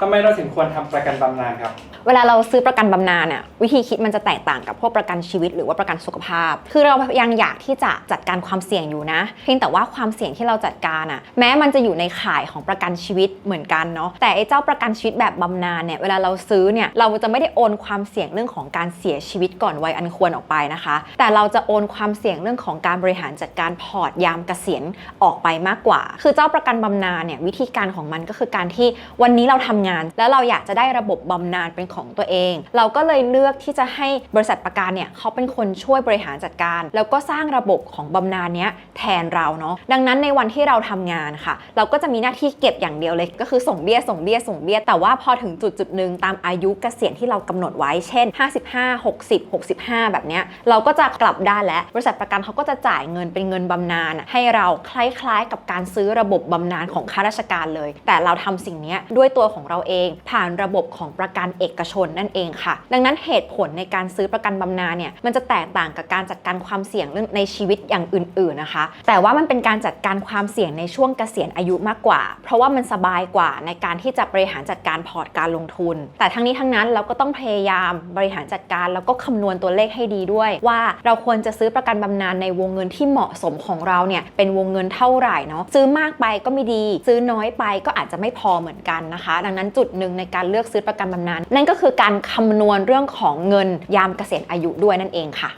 ทำไมเราถึงควรทำประกันบำนาญครับ เวลาเราซื้อประกันบำนาญเนี่ยวิธีคิดมันจะแตกต่างกับพวกประกันชีวิตหรือว่าประกันสุขภาพ คือเรายังอยากที่จะจัดการความเสี่ยงอยู่นะ เพียงแต่ว่าความเสี่ยงที่เราจัดการอะแม้มันจะอยู่ในข่ายของประกันชีวิตเหมือนกันเนาะแต่ไอ้เจ้าประกันชีวิตแบบบำนาญเนี่ยเวลาเราซื้อเนี่ยเราจะไม่ได้โอนความเสี่ยงเรื่องของการเสียชีวิตก่อนวัยอันควรออกไปนะคะ แต่เราจะโอนความเสี่ยงเรื่องของการบริหารจัดการพอร์ตยามเกษียณออกไปมากกว่า คือเจ้าประกันบำนาญเนี่ยวิธีการของมันก็คือการที่วันนี้เราทำงานแล้วเราอยากจะได้ระบบบำนาญเป็นของตัวเอง เราก็เลยเลือกที่จะให้บริษัทประกันเนี่ยเขาเป็นคนช่วยบริหารจัดการ แล้วก็สร้างระบบของบำนาญเนี้ยแทนเราเนาะดังนั้นในวันที่เราทำงานค่ะ เราก็จะมีหน้าที่เก็บอย่างเดียวเลย ก็คือส่งเบี้ยส่งเบี้ยส่งเบี้ยแต่ว่าพอถึงจุดจุดหนึ่งตามอายุเกษียณที่เรากำหนดไว้เช่น 55 60 65 แบบเนี้ยเราก็จะกลับได้แล้วบริษัทประกันเขาก็จะจ่ายเงินเป็นเงินบำนาญให้เราคล้ายๆ กับการซื้อระบบบำนาญของข้าราชการเลย แต่เราทำสิ่งนี้ด้วยตัวของเราเอง ผ่านระบบของประกันเอกชนนั่นเองค่ะ ดังนั้นเหตุผลในการซื้อประกันบำนาญเนี่ยมันจะแตกต่างกับการจัดการความเสี่ยงเรื่องในชีวิตอย่างอื่นๆนะคะ แต่ว่ามันเป็นการจัดการความเสี่ยงในช่วงเกษียณอายุมากกว่า เพราะว่ามันสบายกว่าในการที่จะบริหารจัดการพอร์ตการลงทุน แต่ทั้งนี้ทั้งนั้นเราก็ต้องพยายามบริหารจัดการแล้วก็คำนวณตัวเลขให้ดีด้วย ว่าเราควรจะซื้อประกันบำนาญในวงเงินที่เหมาะสมของเราเนี่ยเป็นวงเงินเท่าไหร่เนาะซื้อมากไปก็ไม่ดี ซื้อน้อยไปก็อาจจะไม่พอเหมือนกันนะคะ ดังนั้นจุดหนึ่งในการเลือกซื้อประกันบำนาญนั่นก็คือการคำนวณเรื่องของเงินยามเกษียณอายุด้วยนั่นเองค่ะ